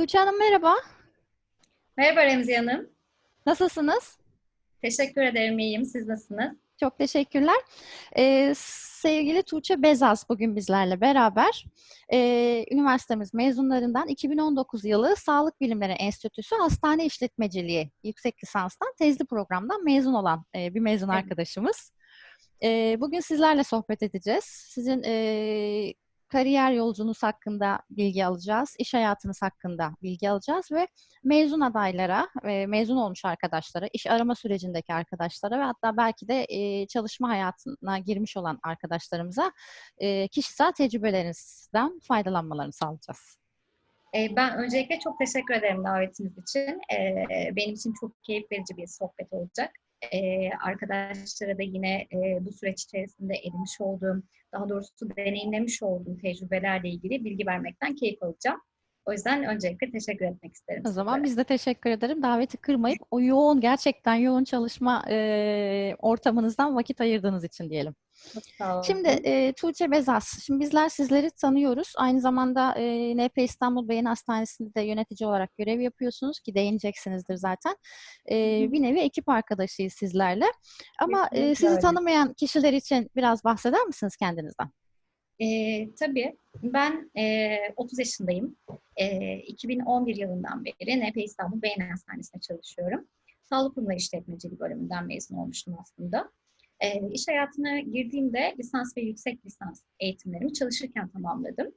Tuğçe Hanım merhaba. Merhaba Remzi Hanım. Nasılsınız? Teşekkür ederim, iyiyim. Siz nasılsınız? Çok teşekkürler. Ee, sevgili Tuğçe Bezas bugün bizlerle beraber. Ee, üniversitemiz mezunlarından 2019 yılı Sağlık Bilimleri Enstitüsü Hastane İşletmeciliği yüksek lisanstan tezli programdan mezun olan e, bir mezun evet. arkadaşımız. E, bugün sizlerle sohbet edeceğiz. Sizin e, kariyer yolculuğunuz hakkında bilgi alacağız, iş hayatınız hakkında bilgi alacağız ve mezun adaylara, ve mezun olmuş arkadaşlara, iş arama sürecindeki arkadaşlara ve hatta belki de e, çalışma hayatına girmiş olan arkadaşlarımıza e, kişisel tecrübelerinizden faydalanmalarını sağlayacağız. E, ben öncelikle çok teşekkür ederim davetiniz için. E, benim için çok keyif verici bir sohbet olacak e, arkadaşlara da yine e, bu süreç içerisinde edinmiş olduğum, daha doğrusu deneyimlemiş olduğum tecrübelerle ilgili bilgi vermekten keyif alacağım. O yüzden öncelikle teşekkür etmek isterim. O zaman biz de teşekkür ederim. Daveti kırmayıp o yoğun, gerçekten yoğun çalışma e, ortamınızdan vakit ayırdığınız için diyelim. Şimdi e, Tuğçe Bezas, şimdi bizler sizleri tanıyoruz. Aynı zamanda e, NP İstanbul Beyin Hastanesi'nde de yönetici olarak görev yapıyorsunuz ki değineceksinizdir zaten. E, bir nevi ekip arkadaşıyız sizlerle. Ama e, sizi tanımayan kişiler için biraz bahseder misiniz kendinizden? E, tabii. Ben e, 30 yaşındayım. E, 2011 yılından beri NP İstanbul Beyin Hastanesi'nde çalışıyorum. Sağlık kurumları işletmeciliği bölümünden mezun olmuştum aslında. E, iş hayatına girdiğimde lisans ve yüksek lisans eğitimlerimi çalışırken tamamladım.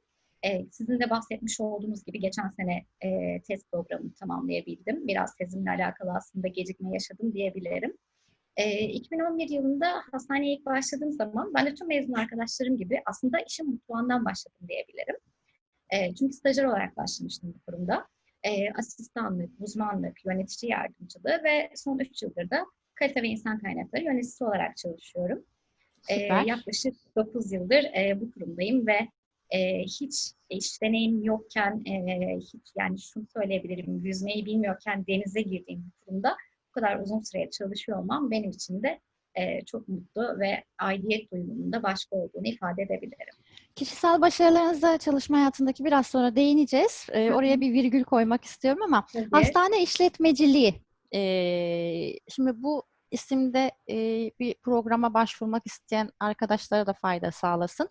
Sizin de bahsetmiş olduğunuz gibi geçen sene e, test programını tamamlayabildim. Biraz tezimle alakalı aslında gecikme yaşadım diyebilirim. E, 2011 yılında hastaneye ilk başladığım zaman ben de tüm mezun arkadaşlarım gibi aslında işin mutfağından başladım diyebilirim. Çünkü stajyer olarak başlamıştım bu kurumda. Asistanlık, uzmanlık, yönetici yardımcılığı ve son 3 yıldır da kalite ve insan kaynakları yöneticisi olarak çalışıyorum. E, yaklaşık 9 yıldır e, bu kurumdayım ve e, hiç iş deneyim yokken, e, hiç yani şunu söyleyebilirim, yüzmeyi bilmiyorken denize girdiğim bir kurumda bu kadar uzun süre çalışıyor olmam benim için de e, çok mutlu ve aidiyet duygumunun da başka olduğunu ifade edebilirim. Kişisel başarılarınıza çalışma hayatındaki biraz sonra değineceğiz. E, oraya bir virgül koymak istiyorum ama Tabii. hastane işletmeciliği. E, şimdi bu isimde e, bir programa başvurmak isteyen arkadaşlara da fayda sağlasın.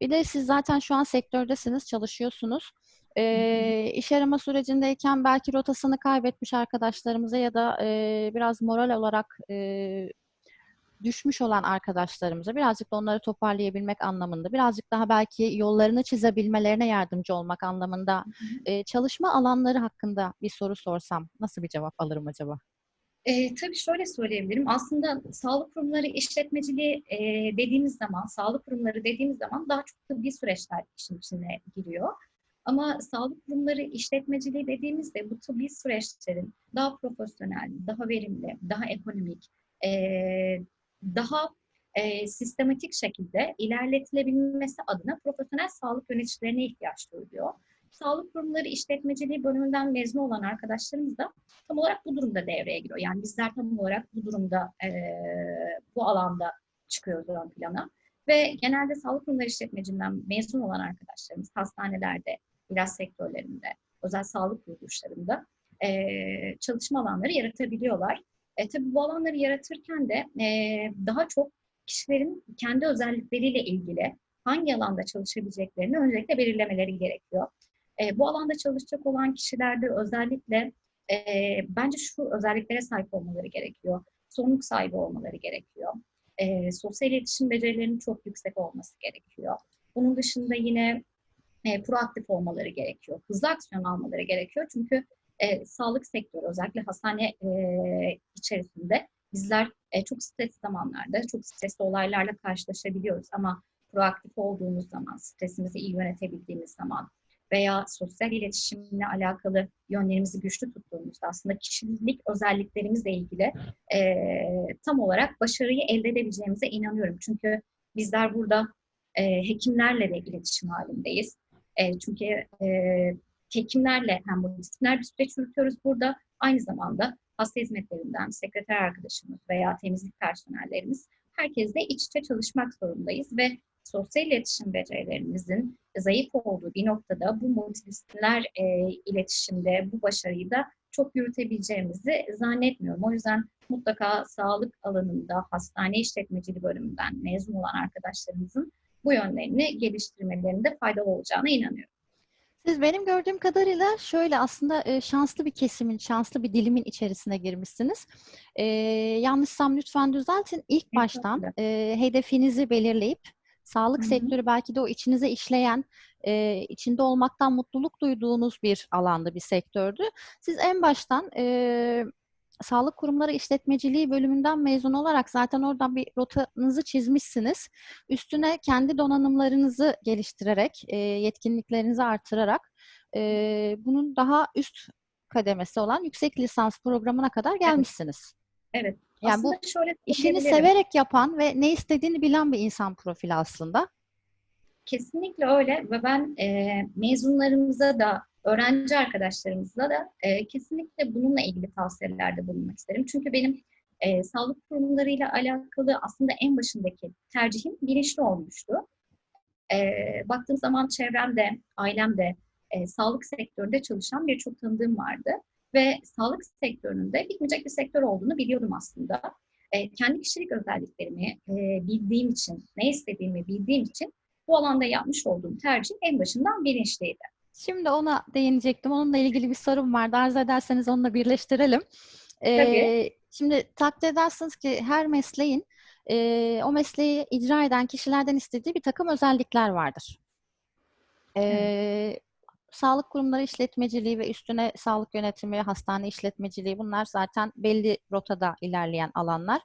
Bir de siz zaten şu an sektördesiniz, çalışıyorsunuz. E, iş arama sürecindeyken belki rotasını kaybetmiş arkadaşlarımıza ya da e, biraz moral olarak e, düşmüş olan arkadaşlarımıza birazcık da onları toparlayabilmek anlamında, birazcık daha belki yollarını çizebilmelerine yardımcı olmak anlamında e, çalışma alanları hakkında bir soru sorsam nasıl bir cevap alırım acaba? E, tabii şöyle söyleyebilirim. Aslında sağlık kurumları işletmeciliği e, dediğimiz zaman, sağlık kurumları dediğimiz zaman daha çok tıbbi süreçler işin içine giriyor. Ama sağlık kurumları işletmeciliği dediğimizde bu tıbbi süreçlerin daha profesyonel, daha verimli, daha ekonomik, e, daha e, sistematik şekilde ilerletilebilmesi adına profesyonel sağlık yöneticilerine ihtiyaç duyuluyor. Sağlık kurumları işletmeciliği bölümünden mezun olan arkadaşlarımız da tam olarak bu durumda devreye giriyor. Yani bizler tam olarak bu durumda, e, bu alanda çıkıyoruz ön plana. Ve genelde sağlık kurumları işletmeciliğinden mezun olan arkadaşlarımız hastanelerde, ilaç sektörlerinde, özel sağlık kuruluşlarında e, çalışma alanları yaratabiliyorlar. E, tabii bu alanları yaratırken de e, daha çok kişilerin kendi özellikleriyle ilgili hangi alanda çalışabileceklerini öncelikle belirlemeleri gerekiyor. E, bu alanda çalışacak olan kişilerde özellikle e, bence şu özelliklere sahip olmaları gerekiyor. Sorumluluk sahibi olmaları gerekiyor. E, sosyal iletişim becerilerinin çok yüksek olması gerekiyor. Bunun dışında yine e, proaktif olmaları gerekiyor. Hızlı aksiyon almaları gerekiyor. Çünkü e, sağlık sektörü özellikle hastane e, içerisinde bizler e, çok stresli zamanlarda, çok stresli olaylarla karşılaşabiliyoruz ama proaktif olduğumuz zaman, stresimizi iyi yönetebildiğimiz zaman veya sosyal iletişimle alakalı yönlerimizi güçlü tuttuğumuzda aslında kişilik özelliklerimizle ilgili e, tam olarak başarıyı elde edebileceğimize inanıyorum. Çünkü bizler burada e, hekimlerle de iletişim halindeyiz. E, çünkü e, hekimlerle hem multidisipliner bir süreç yürütüyoruz burada. Aynı zamanda hasta hizmetlerinden sekreter arkadaşımız veya temizlik personellerimiz herkesle iç içe çalışmak zorundayız ve sosyal iletişim becerilerimizin zayıf olduğu bir noktada bu multidisipliner e, iletişimde bu başarıyı da çok yürütebileceğimizi zannetmiyorum. O yüzden mutlaka sağlık alanında hastane işletmeciliği bölümünden mezun olan arkadaşlarımızın bu yönlerini geliştirmelerinde faydalı olacağına inanıyorum. Siz benim gördüğüm kadarıyla şöyle aslında e, şanslı bir kesimin, şanslı bir dilimin içerisine girmişsiniz. E, yanlışsam lütfen düzeltin. İlk baştan e, hedefinizi belirleyip sağlık Hı hı. sektörü belki de o içinize işleyen, e, içinde olmaktan mutluluk duyduğunuz bir alanda bir sektördü. Siz en baştan e, sağlık kurumları işletmeciliği bölümünden mezun olarak zaten oradan bir rotanızı çizmişsiniz. Üstüne kendi donanımlarınızı geliştirerek, e, yetkinliklerinizi artırarak e, bunun daha üst kademesi olan yüksek lisans programına kadar gelmişsiniz. Evet. Yani aslında bu şöyle işini severek yapan ve ne istediğini bilen bir insan profili aslında. Kesinlikle öyle ve ben e, mezunlarımıza da, öğrenci arkadaşlarımıza da e, kesinlikle bununla ilgili tavsiyelerde bulunmak isterim. Çünkü benim e, sağlık kurumlarıyla alakalı aslında en başındaki tercihim bilinçli olmuştu. E, baktığım zaman çevremde, ailemde e, sağlık sektöründe çalışan birçok tanıdığım vardı. Ve sağlık sektörünün de bitmeyecek bir sektör olduğunu biliyordum aslında. E, kendi kişilik özelliklerimi e, bildiğim için, ne istediğimi bildiğim için bu alanda yapmış olduğum tercih en başından bilinçliydi. Şimdi ona değinecektim. Onunla ilgili bir sorum vardı. Arzu ederseniz onunla birleştirelim. Ee, Tabii. Şimdi takdir edersiniz ki her mesleğin e, o mesleği icra eden kişilerden istediği bir takım özellikler vardır. Ee, Sağlık kurumları işletmeciliği ve üstüne sağlık yönetimi, hastane işletmeciliği bunlar zaten belli rotada ilerleyen alanlar.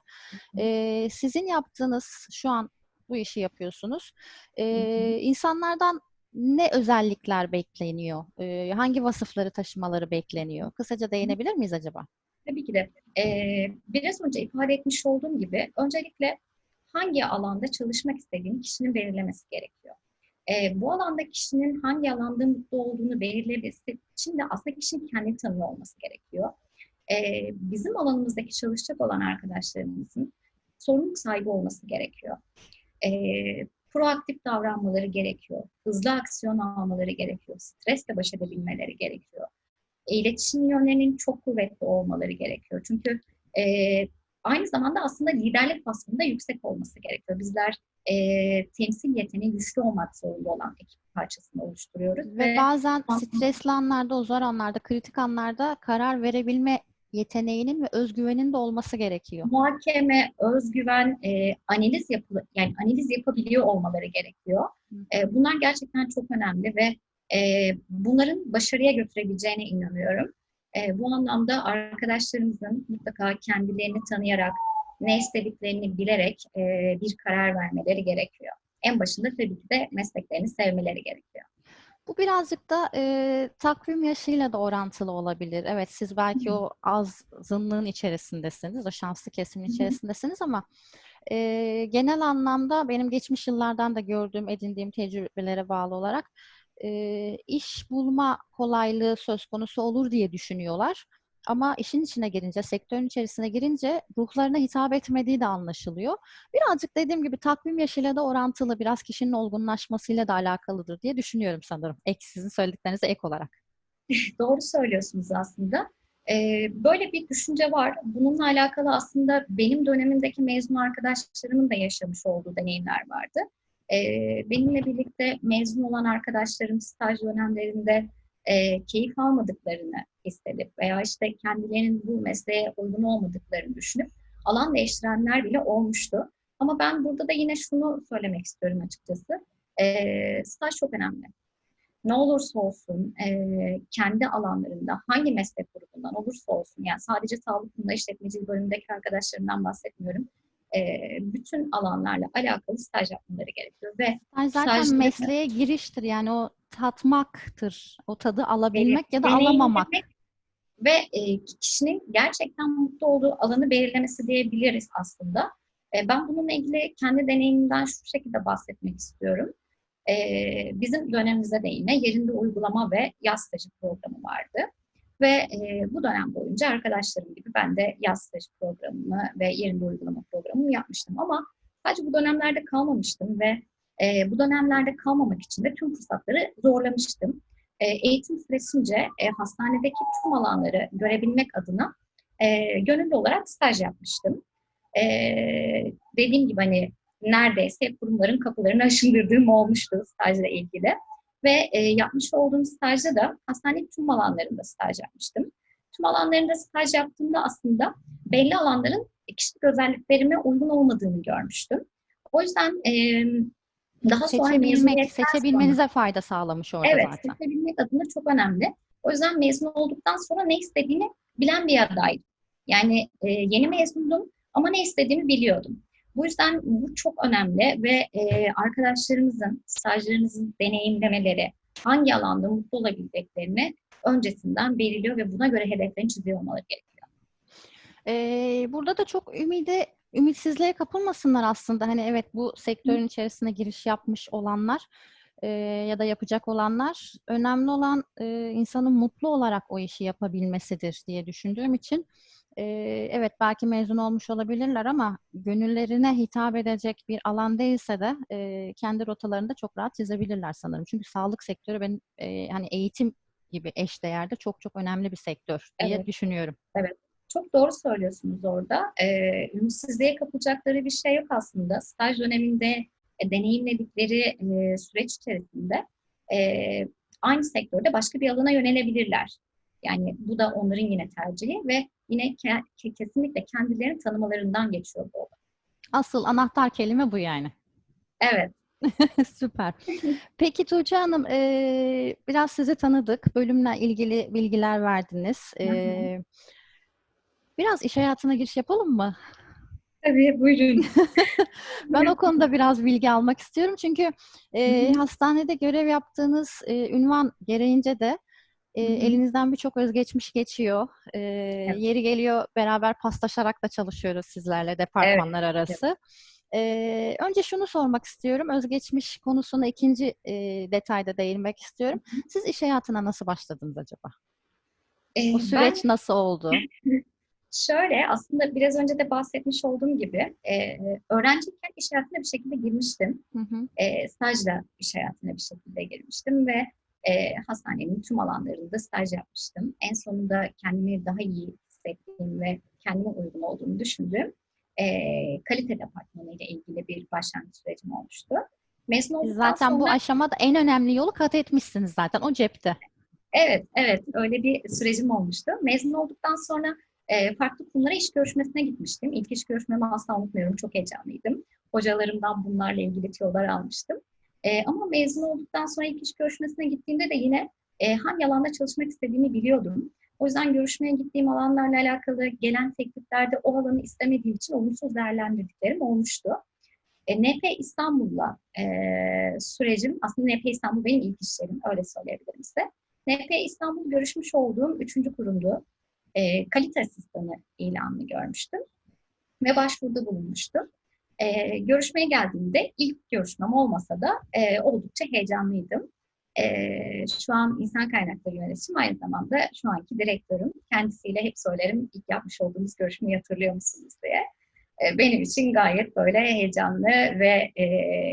Ee, sizin yaptığınız şu an bu işi yapıyorsunuz. Ee, insanlardan ne özellikler bekleniyor? Ee, hangi vasıfları taşımaları bekleniyor? Kısaca değinebilir miyiz acaba? Tabii ki de. Ee, biraz önce ifade etmiş olduğum gibi öncelikle hangi alanda çalışmak istediğini kişinin belirlemesi gerekiyor. Ee, bu alanda kişinin hangi alanda mutlu olduğunu belirlemesi için de aslında kişinin kendini tanıyor olması gerekiyor. Ee, bizim alanımızdaki çalışacak olan arkadaşlarımızın sorumluluk sahibi olması gerekiyor. Ee, proaktif davranmaları gerekiyor. Hızlı aksiyon almaları gerekiyor. Stresle baş edebilmeleri gerekiyor. İletişim yönlerinin çok kuvvetli olmaları gerekiyor. Çünkü e, aynı zamanda aslında liderlik vasfında yüksek olması gerekiyor. Bizler e, temsil yeteneği güçlü olmak zorunda olan ekip parçasını oluşturuyoruz. Ve bazen Hı hı. stresli anlarda, o zor anlarda, kritik anlarda karar verebilme yeteneğinin ve özgüvenin de olması gerekiyor. muhakeme, özgüven, e, analiz yapılı, yani analiz yapabiliyor olmaları gerekiyor. E, bunlar gerçekten çok önemli ve e, bunların başarıya götürebileceğine inanıyorum. E, bu anlamda arkadaşlarımızın mutlaka kendilerini tanıyarak, ne istediklerini bilerek e, bir karar vermeleri gerekiyor. En başında tabii ki de mesleklerini sevmeleri gerekiyor. Bu birazcık da e, takvim yaşıyla da orantılı olabilir. Evet siz belki Hı hı. o azınlığın içerisindesiniz, o şanslı kesimin içerisindesiniz ama e, genel anlamda benim geçmiş yıllardan da gördüğüm, edindiğim tecrübelere bağlı olarak e, iş bulma kolaylığı söz konusu olur diye düşünüyorlar. Ama işin içine girince, sektörün içerisine girince ruhlarına hitap etmediği de anlaşılıyor. Birazcık dediğim gibi takvim yaşıyla da orantılı, biraz kişinin olgunlaşmasıyla da alakalıdır diye düşünüyorum sanırım. Ek, sizin söylediklerinize ek olarak. Doğru söylüyorsunuz aslında. Ee, böyle bir düşünce var. Bununla alakalı aslında benim dönemimdeki mezun arkadaşlarımın da yaşamış olduğu deneyimler vardı. Ee, benimle birlikte mezun olan arkadaşlarım staj dönemlerinde e, keyif almadıklarını hissedip veya işte kendilerinin bu mesleğe uygun olmadıklarını düşünüp alan değiştirenler bile olmuştu. Ama ben burada da yine şunu söylemek istiyorum açıkçası. Ee, staj çok önemli ne olursa olsun e, kendi alanlarında hangi meslek grubundan olursa olsun yani sadece sağlık işletmecilik bölümündeki arkadaşlarımdan bahsetmiyorum. E, bütün alanlarla alakalı staj yapmaları gerekiyor ve Yani zaten Stajları- mesleğe giriştir yani o tatmaktır. O tadı alabilmek ya da alamamak. ve e, kişinin gerçekten mutlu olduğu alanı belirlemesi diyebiliriz aslında. E, ben bununla ilgili kendi deneyimimden şu şekilde bahsetmek istiyorum. E, bizim dönemimizde de yine yerinde uygulama ve yaz stajı programı vardı. Ve e, bu dönem boyunca arkadaşlarım gibi ben de yaz stajı programımı ve yerinde uygulama programımı yapmıştım. Ama sadece bu dönemlerde kalmamıştım ve E, bu dönemlerde kalmamak için de tüm fırsatları zorlamıştım. E, eğitim süresince e, hastanedeki tüm alanları görebilmek adına e, gönüllü olarak staj yapmıştım. E, dediğim gibi hani neredeyse kurumların kapılarını aşındırdığım olmuştu stajla ilgili. Ve e, yapmış olduğum stajda da hastanenin tüm alanlarında staj yapmıştım. Tüm alanlarında staj yaptığımda aslında belli alanların kişilik özelliklerime uygun olmadığını görmüştüm. O yüzden e, daha sonra Seçebilmek, mezuniyetten seçebilmenize fayda sağlamış orada Evet, zaten. seçebilmek adına çok önemli. O yüzden mezun olduktan sonra ne istediğini bilen bir adaydım. Yani e, yeni mezundum ama ne istediğimi biliyordum. Bu yüzden bu çok önemli ve e, arkadaşlarımızın, stajlarınızın deneyimlemeleri, hangi alanda mutlu olabileceklerini öncesinden belirliyor ve buna göre hedeflerini çiziyor olmaları gerekiyor. Ee, burada da çok ümide, ümitsizliğe kapılmasınlar aslında. Hani evet bu sektörün içerisine giriş yapmış olanlar e, ya da yapacak olanlar önemli olan e, insanın mutlu olarak o işi yapabilmesidir diye düşündüğüm için e, evet belki mezun olmuş olabilirler ama gönüllerine hitap edecek bir alan değilse de e, kendi rotalarını da çok rahat çizebilirler sanırım. Çünkü sağlık sektörü ben e, hani eğitim gibi eşdeğerde çok çok önemli bir sektör diye Evet. düşünüyorum. Çok doğru söylüyorsunuz orada. Ee, ümitsizliğe kapılacakları bir şey yok aslında. Staj döneminde e, deneyimledikleri e, süreç içerisinde e, aynı sektörde başka bir alana yönelebilirler. Yani bu da onların yine tercihi ve yine ke- ke- kesinlikle kendilerini tanımalarından geçiyor bu olay. Asıl anahtar kelime bu yani. Evet, Süper. Peki Tuğçe Hanım, eee, biraz sizi tanıdık. Bölümle ilgili bilgiler verdiniz. Eee, biraz iş hayatına giriş yapalım mı? tabii buyurun. Ben o konuda biraz bilgi almak istiyorum. Çünkü hı. hastanede görev yaptığınız eee, ünvan gereğince de hı. elinizden birçok özgeçmiş geçiyor. Eee, Evet. Yeri geliyor beraber paslaşarak da çalışıyoruz sizlerle departmanlar arası. Eee, önce şunu sormak istiyorum. Özgeçmiş konusuna ikinci eee, detayda değinmek istiyorum. Siz iş hayatına nasıl başladınız acaba? Ee, O ben süreç nasıl oldu? Şöyle aslında biraz önce de bahsetmiş olduğum gibi e, öğrenciyken iş hayatına bir şekilde girmiştim. Hı hı. E, stajla iş hayatına bir şekilde girmiştim ve e, hastanenin tüm alanlarında staj yapmıştım. En sonunda kendimi daha iyi hissettiğim ve kendime uygun olduğunu düşündüğüm e, kalite departmanı ile ilgili bir başlangıç sürecim olmuştu. Mezun olduktan Zaten bu sonra aşamada en önemli yolu kat etmişsiniz zaten. O cepte. Evet, evet. Öyle bir sürecim olmuştu. Mezun olduktan sonra e, farklı kurumlara iş görüşmesine gitmiştim. İlk iş görüşmemi asla unutmuyorum. Çok heyecanlıydım. Hocalarımdan bunlarla ilgili tüyolar almıştım. E, ama mezun olduktan sonra ilk iş görüşmesine gittiğimde de yine e, hangi alanda çalışmak istediğimi biliyordum. O yüzden görüşmeye gittiğim alanlarla alakalı gelen tekliflerde o alanı istemediğim için olumsuz değerlendirdiklerim olmuştu. E, NP İstanbul'la e, sürecim, aslında NP İstanbul benim ilk iş yerim, öyle söyleyebilirim size. NP İstanbul görüşmüş olduğum üçüncü kurumdu. E, kalite asistanı ilanını görmüştüm ve başvuruda bulunmuştum. E, görüşmeye geldiğimde ilk görüşmem olmasa da e, oldukça heyecanlıydım. E, şu an insan kaynakları yönetim aynı zamanda şu anki direktörüm. Kendisiyle hep söylerim ilk yapmış olduğumuz görüşmeyi hatırlıyor musunuz diye. E, benim için gayet böyle heyecanlı ve e,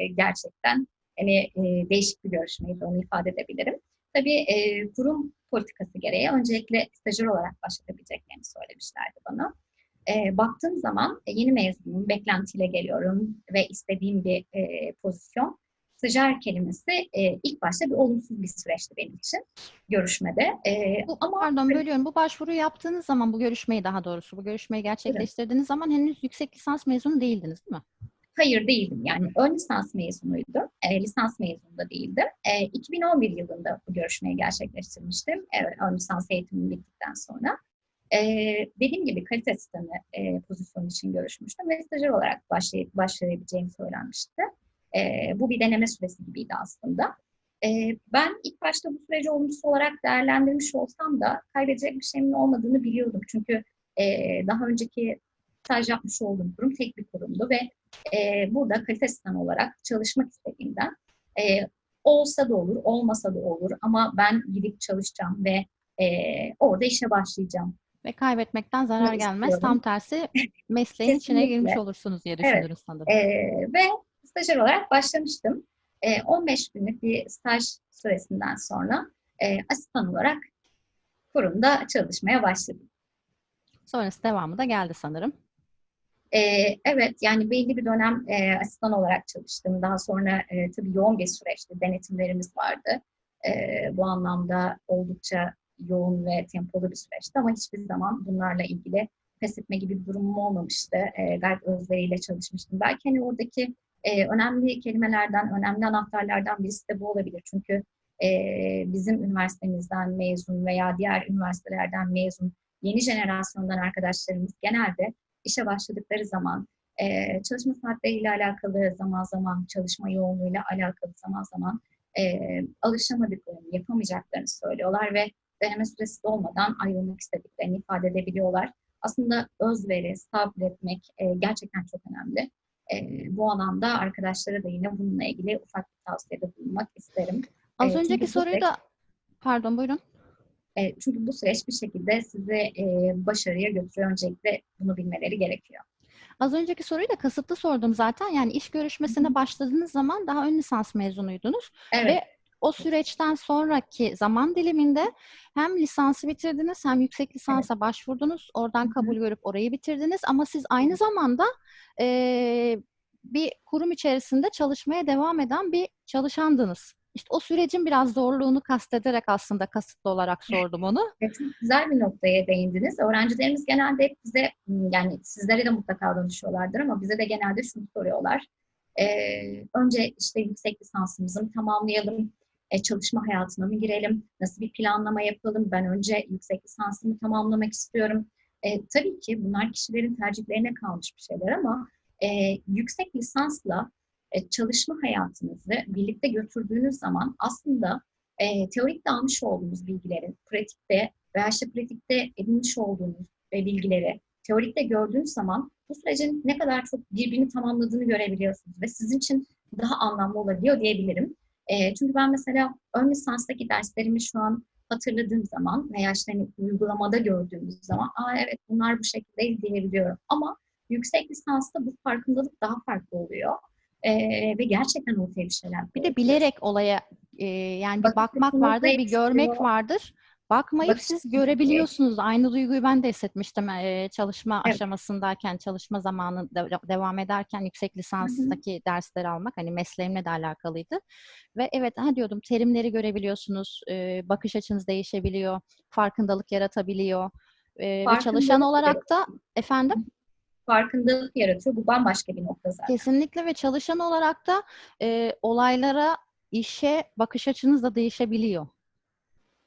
gerçekten hani e, değişik bir görüşmeydi onu ifade edebilirim. Tabii e, kurum politikası gereği öncelikle stajyer olarak başlatabileceklerini söylemişlerdi bana. E, baktığım zaman e, yeni mezunum, beklentiyle geliyorum ve istediğim bir e, pozisyon. Stajyer kelimesi e, ilk başta bir olumsuz bir süreçti benim için görüşmede. E, Bu, ama pardon bölüyorum. Bu başvuruyu yaptığınız zaman, bu görüşmeyi daha doğrusu, bu görüşmeyi gerçekleştirdiğiniz zaman henüz yüksek lisans mezunu değildiniz değil mi? Hayır değildim. Yani ön lisans mezunuydum. E, lisans mezunu da değildim. E, 2011 yılında bu görüşmeyi gerçekleştirmiştim. Evet, ön lisans eğitimim bittikten sonra. E, dediğim gibi kalite asistanı e, pozisyonu için görüşmüştüm ve stajyer olarak başlay başlayabileceğim söylenmişti. E, bu bir deneme süresi gibiydi aslında. E, ben ilk başta bu süreci olumsuz olarak değerlendirmiş olsam da kaybedecek bir şeyimin olmadığını biliyordum. Çünkü e, daha önceki staj yapmış olduğum kurum tek bir kurumdu ve e, burada kalite asistanı olarak çalışmak istediğimden e, olsa da olur, olmasa da olur ama ben gidip çalışacağım ve e, orada işe başlayacağım. Ve kaybetmekten zarar Bunu gelmez. istiyorum. Tam tersi mesleğin içine girmiş olursunuz diye Evet. düşündünüz sanırım. E, ve stajyer olarak başlamıştım. E, 15 günlük bir staj süresinden sonra e, asistan olarak kurumda çalışmaya başladım. Sonrası devamı da geldi sanırım. E, evet, yani belli bir dönem e, asistan olarak çalıştım. Daha sonra e, tabii yoğun bir süreçti, denetimlerimiz vardı. E, bu anlamda oldukça yoğun ve tempolu bir süreçti ama hiçbir zaman bunlarla ilgili pes etme gibi bir durumum olmamıştı. E, gayet özveriyle çalışmıştım. Belki hani oradaki e, önemli kelimelerden, önemli anahtarlardan birisi de bu olabilir. Çünkü e, bizim üniversitemizden mezun veya diğer üniversitelerden mezun yeni jenerasyondan arkadaşlarımız genelde işe başladıkları zaman e, çalışma saatleriyle alakalı zaman zaman çalışma yoğunluğuyla alakalı zaman zaman e, alışamadıklarını, yapamayacaklarını söylüyorlar ve deneme süresi olmadan ayrılmak istediklerini ifade edebiliyorlar. Aslında özveri, sabretmek e, gerçekten çok önemli. E, bu alanda arkadaşlara da yine bununla ilgili ufak bir tavsiyede bulunmak isterim. Az E, önceki soruyu süreç- da pardon buyurun. e, çünkü bu süreç bir şekilde sizi e, başarıya götürüyor. Öncelikle bunu bilmeleri gerekiyor. Az önceki soruyu da kasıtlı sordum zaten. Yani iş görüşmesine başladığınız zaman daha ön lisans mezunuydunuz. Evet, Ve o süreçten sonraki zaman diliminde hem lisansı bitirdiniz hem yüksek lisansa başvurdunuz. Oradan kabul görüp orayı bitirdiniz. Ama siz aynı zamanda eee, bir kurum içerisinde çalışmaya devam eden bir çalışandınız. İşte o sürecin biraz zorluğunu kastederek aslında kasıtlı olarak sordum onu. Evet, çok güzel bir noktaya değindiniz. Öğrencilerimiz genelde hep bize, yani sizlere de mutlaka danışıyorlardır ama bize de genelde şunu soruyorlar. Ee, önce işte yüksek lisansımızı mı tamamlayalım, e, çalışma hayatına mı girelim, nasıl bir planlama yapalım, ben önce yüksek lisansımı tamamlamak istiyorum. E, tabii ki bunlar kişilerin tercihlerine kalmış bir şeyler ama e, yüksek lisansla e, çalışma hayatınızı birlikte götürdüğünüz zaman aslında e, teorikte almış olduğunuz bilgilerin pratikte veya işte pratikte edinmiş olduğunuz e, bilgileri teorikte gördüğünüz zaman bu sürecin ne kadar çok birbirini tamamladığını görebiliyorsunuz ve sizin için daha anlamlı olabiliyor diyebilirim. E, çünkü ben mesela ön lisanstaki derslerimi şu an hatırladığım zaman veya işte hani uygulamada gördüğümüz zaman aa evet bunlar bu şekilde diyebiliyorum. Ama yüksek lisansta bu farkındalık daha farklı oluyor. E, ve gerçekten ortaya bir şeyler Bir de bilerek olaya e, yani bir bakmak vardır, bir görmek vardır. Bakmayıp Bakış siz görebiliyorsunuz. Aynı duyguyu ben de hissetmiştim e, çalışma Evet. aşamasındayken, çalışma zamanı de- devam ederken yüksek lisanstaki dersleri almak hani mesleğimle de alakalıydı. Ve evet ha diyordum terimleri görebiliyorsunuz, e, bakış açınız değişebiliyor, farkındalık yaratabiliyor. E, ve çalışan Farkındalık olarak da efendim farkındalık yaratıyor. Bu bambaşka bir nokta zaten. Kesinlikle ve çalışan olarak da e, olaylara, işe bakış açınız da değişebiliyor.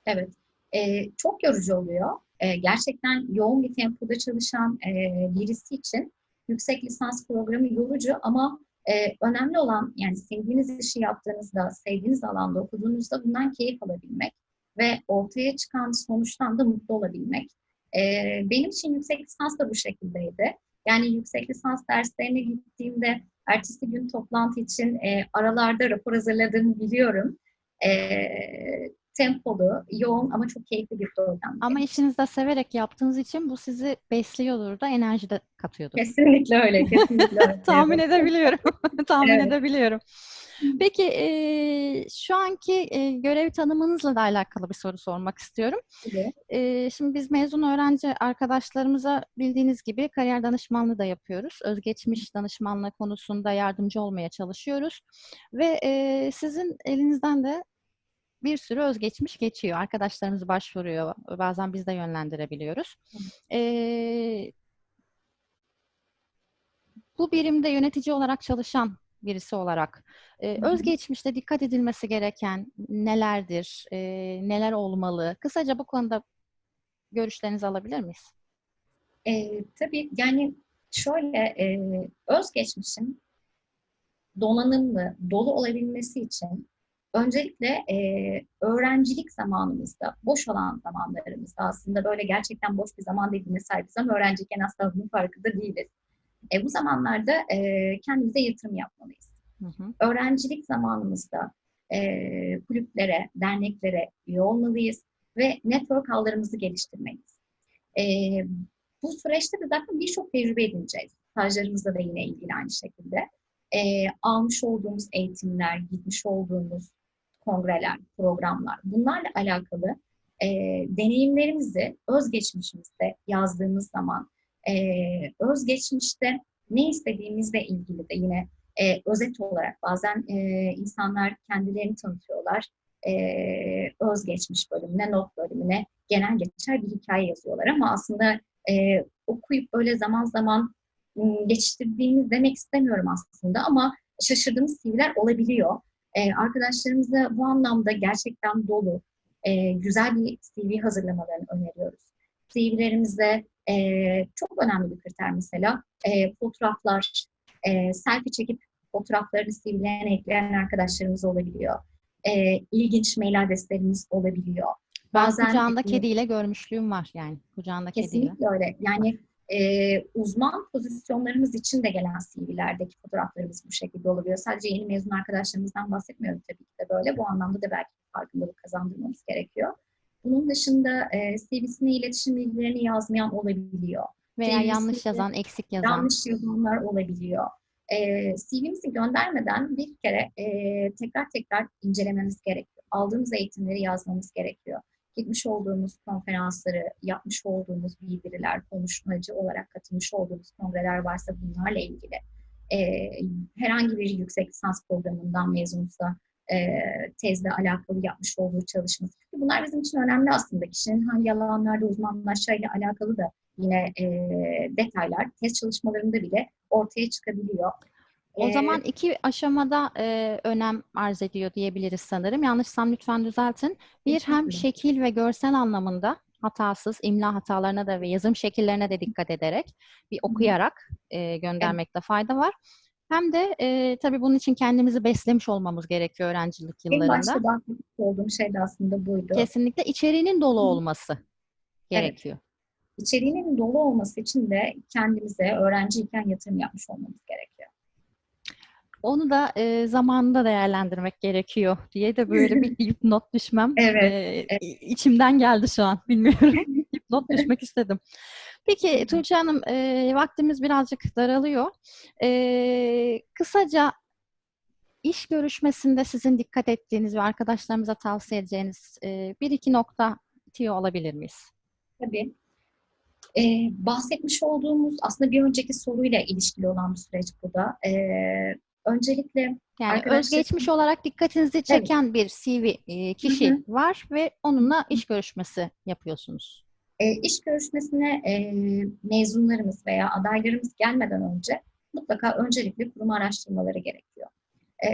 Evet. Ee, çok yorucu oluyor. Ee, gerçekten yoğun bir tempoda çalışan e, birisi için yüksek lisans programı yorucu ama e, önemli olan yani sevdiğiniz işi yaptığınızda, sevdiğiniz alanda okuduğunuzda bundan keyif alabilmek ve ortaya çıkan sonuçtan da mutlu olabilmek. Ee, benim için yüksek lisans da bu şekildeydi. Yani yüksek lisans derslerine gittiğimde ertesi gün toplantı için e, aralarda rapor hazırladığımı biliyorum. E, tempolu, yoğun ama çok keyifli bir program. Ama işinizi de severek yaptığınız için bu sizi besliyordur da enerji de katıyordur. Kesinlikle öyle, kesinlikle öyle. Tahmin Evet. edebiliyorum. Tahmin Evet. edebiliyorum. Peki e, şu anki e, görev tanımınızla da alakalı bir soru sormak istiyorum. Gibi. E, şimdi biz mezun öğrenci arkadaşlarımıza bildiğiniz gibi kariyer danışmanlığı da yapıyoruz. Özgeçmiş danışmanlığı konusunda yardımcı olmaya çalışıyoruz. Ve e, sizin elinizden de bir sürü özgeçmiş geçiyor. Arkadaşlarımız başvuruyor. Bazen biz de yönlendirebiliyoruz. E, bu birimde yönetici olarak çalışan birisi olarak e, özgeçmişte dikkat edilmesi gereken nelerdir, e, neler olmalı? Kısaca bu konuda görüşlerinizi alabilir miyiz? E, tabii yani şöyle e, özgeçmişin donanımlı, dolu olabilmesi için öncelikle e, öğrencilik zamanımızda, boş olan zamanlarımızda aslında böyle gerçekten boş bir zaman dediğine sahibiz ama öğrenciyken asla bunun farkında değiliz. E, bu zamanlarda e, kendimize yatırım yapmalıyız. Hı hı. öğrencilik zamanımızda e, kulüplere, derneklere üye olmalıyız ve network ağlarımızı geliştirmeliyiz. E, bu süreçte de zaten birçok tecrübe edineceğiz. Stajlarımızda da yine ilgili aynı şekilde. e, almış olduğumuz eğitimler, gitmiş olduğumuz kongreler, programlar bunlarla alakalı e, deneyimlerimizi özgeçmişimizde yazdığımız zaman e, özgeçmişte ne istediğimizle ilgili de yine e, özet olarak bazen e, insanlar kendilerini tanıtıyorlar. E, özgeçmiş bölümüne, not bölümüne genel geçer bir hikaye yazıyorlar ama aslında e, okuyup böyle zaman zaman geçiştirdiğimiz demek istemiyorum aslında ama şaşırdığımız CV'ler olabiliyor. E, arkadaşlarımıza bu anlamda gerçekten dolu, e, güzel bir CV hazırlamalarını öneriyoruz. CV'lerimizde e, çok önemli bir kriter mesela e, fotoğraflar, e, selfie çekip fotoğraflarını CV'lerine ekleyen arkadaşlarımız olabiliyor. E, ilginç mail adreslerimiz olabiliyor. Bazen kucağında kediyle görmüşlüğüm var yani kucağında kesinlikle kediyle. öyle. Yani e, uzman pozisyonlarımız için de gelen CV'lerdeki fotoğraflarımız bu şekilde olabiliyor. Sadece yeni mezun arkadaşlarımızdan bahsetmiyorum tabii ki de böyle. Bu anlamda da belki farkındalık kazandırmamız gerekiyor. Bunun dışında e, CV'sine iletişim bilgilerini yazmayan olabiliyor. Veya CV'sine yanlış yazan, eksik yazan. Yanlış yazanlar olabiliyor. E, CV'mizi göndermeden bir kere e, tekrar tekrar incelememiz gerekiyor. Aldığımız eğitimleri yazmamız gerekiyor gitmiş olduğumuz konferansları, yapmış olduğumuz bildiriler, konuşmacı olarak katılmış olduğumuz kongreler varsa bunlarla ilgili e, herhangi bir yüksek lisans programından mezunsa e, tezle alakalı yapmış olduğu çalışması. Bunlar bizim için önemli aslında. Kişinin hangi alanlarda uzmanlaşacağıyla alakalı da yine e, detaylar tez çalışmalarında bile ortaya çıkabiliyor. O ee, zaman iki aşamada e, önem arz ediyor diyebiliriz sanırım. Yanlışsam lütfen düzeltin. Bir hem şekil ve görsel anlamında hatasız, imla hatalarına da ve yazım şekillerine de dikkat ederek bir okuyarak e, göndermekte fayda var. Hem de e, tabii bunun için kendimizi beslemiş olmamız gerekiyor öğrencilik yıllarında. En başta bahsetmiş olduğum şey de aslında buydu. Kesinlikle içeriğinin dolu olması gerekiyor. Evet. İçeriğinin dolu olması için de kendimize öğrenciyken yatırım yapmış olmamız gerekiyor. Onu da e, zamanında değerlendirmek gerekiyor diye de böyle bir not düşmem evet, e, evet. içimden geldi şu an. Bilmiyorum. not düşmek istedim. Peki Tuğçe Hanım e, vaktimiz birazcık daralıyor. E, kısaca iş görüşmesinde sizin dikkat ettiğiniz ve arkadaşlarımıza tavsiye edeceğiniz e, bir iki nokta tiyo alabilir miyiz? Tabii. Ee, bahsetmiş olduğumuz aslında bir önceki soruyla ilişkili olan bir süreç bu da. Ee, öncelikle yani arkadaşlar... özgeçmiş olarak dikkatinizi çeken evet. bir CV e, kişi hı hı. var ve onunla iş görüşmesi yapıyorsunuz. E, iş görüşmesine e, mezunlarımız veya adaylarımız gelmeden önce mutlaka öncelikle kurum araştırmaları gerekiyor. E,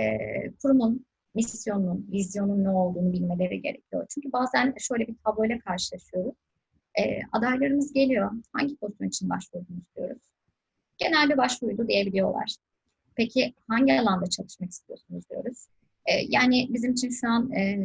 kurumun misyonunun, vizyonun ne olduğunu bilmeleri gerekiyor. Çünkü bazen şöyle bir tabloyla karşılaşıyoruz. E, adaylarımız geliyor, hangi pozisyon için başvurdunuz diyoruz. Genelde başvuruydu diyebiliyorlar. Peki hangi alanda çalışmak istiyorsunuz diyoruz. E, yani bizim için şu an e,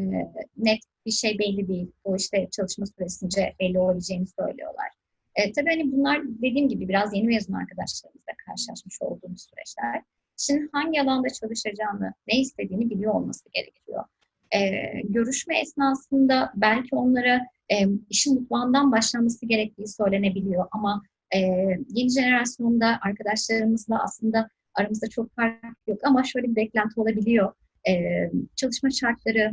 net bir şey belli değil. O işte çalışma süresince belli olabileceğini söylüyorlar. E, tabii hani bunlar dediğim gibi biraz yeni mezun arkadaşlarımızla karşılaşmış olduğumuz süreçler. Şimdi hangi alanda çalışacağını, ne istediğini biliyor olması gerekiyor. E, görüşme esnasında belki onlara e, işin mutfağından başlaması gerektiği söylenebiliyor ama e, yeni jenerasyonda arkadaşlarımızla aslında Aramızda çok fark yok ama şöyle bir beklenti olabiliyor. Ee, çalışma şartları,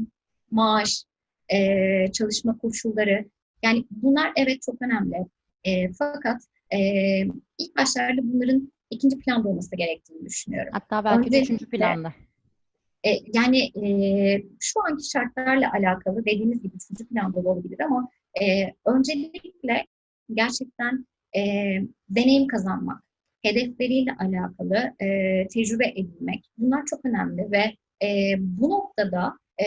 maaş, e, çalışma koşulları. Yani bunlar evet çok önemli. E, fakat e, ilk başlarda bunların ikinci planda olması gerektiğini düşünüyorum. Hatta belki Öncelikle, üçüncü planda. E, yani e, şu anki şartlarla alakalı dediğimiz gibi üçüncü planda olabilir ama e, öncelikle gerçekten e, deneyim kazanmak, hedefleriyle alakalı e, tecrübe edinmek. Bunlar çok önemli ve e, bu noktada e,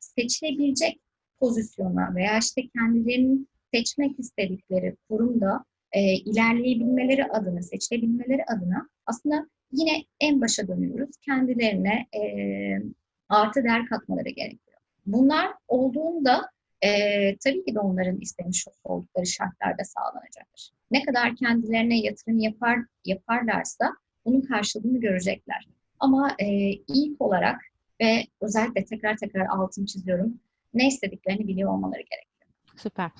seçilebilecek pozisyona veya işte kendilerinin seçmek istedikleri kurumda e, ilerleyebilmeleri adına, seçilebilmeleri adına aslında yine en başa dönüyoruz. Kendilerine e, artı değer katmaları gerekiyor. Bunlar olduğunda e, tabii ki de onların istemiş oldukları şartlarda sağlanacaktır. Ne kadar kendilerine yatırım yapar yaparlarsa bunun karşılığını görecekler. Ama e, ilk olarak ve özellikle tekrar tekrar altını çiziyorum ne istediklerini biliyor olmaları gerekiyor. Süper.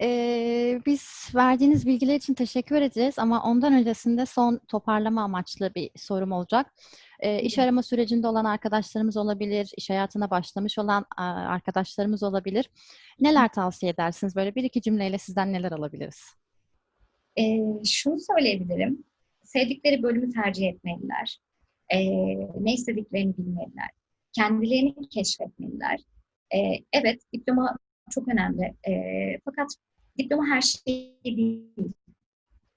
Ee, biz verdiğiniz bilgiler için teşekkür edeceğiz ama ondan öncesinde son toparlama amaçlı bir sorum olacak. Ee, iş arama sürecinde olan arkadaşlarımız olabilir, iş hayatına başlamış olan arkadaşlarımız olabilir. Neler tavsiye edersiniz? Böyle bir iki cümleyle sizden neler alabiliriz? Ee, şunu söyleyebilirim. Sevdikleri bölümü tercih etmeliler. Ee, ne istediklerini bilmeliler. Kendilerini keşfetmeliler. Ee, evet, diploma çok önemli. Ee, fakat diploma her şey değil.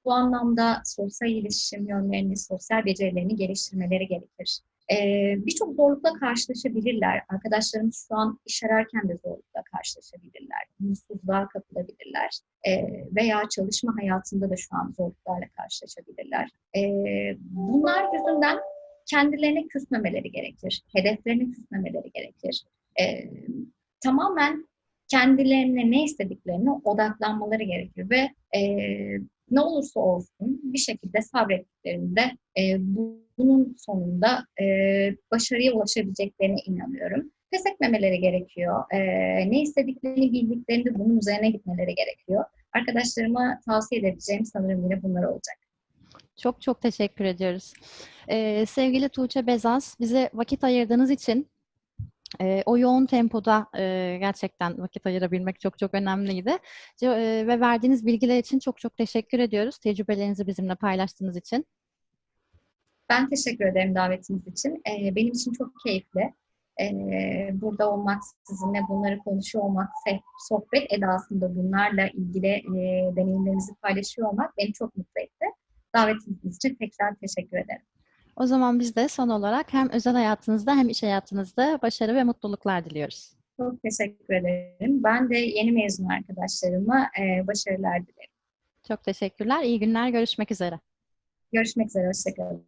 Bu anlamda sosyal iletişim yönlerini, sosyal becerilerini geliştirmeleri gerekir. Ee, Birçok zorlukla karşılaşabilirler. Arkadaşlarımız şu an iş ararken de zorlukla karşılaşabilirler. Mutsuzluğa kapılabilirler. Ee, veya çalışma hayatında da şu an zorluklarla karşılaşabilirler. Ee, bunlar yüzünden kendilerine küsmemeleri gerekir. Hedeflerine küsmemeleri gerekir. Ee, tamamen kendilerine ne istediklerine odaklanmaları gerekir ve e, ne olursa olsun bir şekilde sabrettiklerinde e, bu, bunun sonunda e, başarıya ulaşabileceklerine inanıyorum. Pes etmemeleri gerekiyor. E, ne istediklerini bildiklerinde bunun üzerine gitmeleri gerekiyor. Arkadaşlarıma tavsiye edebileceğim sanırım yine bunlar olacak. Çok çok teşekkür ediyoruz. Ee, sevgili Tuğçe Bezaz, bize vakit ayırdığınız için e, o yoğun tempoda e, gerçekten vakit ayırabilmek çok çok önemliydi. E, ve verdiğiniz bilgiler için çok çok teşekkür ediyoruz. Tecrübelerinizi bizimle paylaştığınız için. Ben teşekkür ederim davetiniz için. Ee, benim için çok keyifli. Ee, burada olmak, sizinle bunları konuşuyor olmak, sohbet edasında bunlarla ilgili e, deneyimlerimizi paylaşıyor olmak beni çok mutlu etti. Davetiniz için tekrar teşekkür ederim. O zaman biz de son olarak hem özel hayatınızda hem iş hayatınızda başarı ve mutluluklar diliyoruz. Çok teşekkür ederim. Ben de yeni mezun arkadaşlarıma e, başarılar dilerim. Çok teşekkürler. İyi günler. Görüşmek üzere. Görüşmek üzere. Hoşçakalın.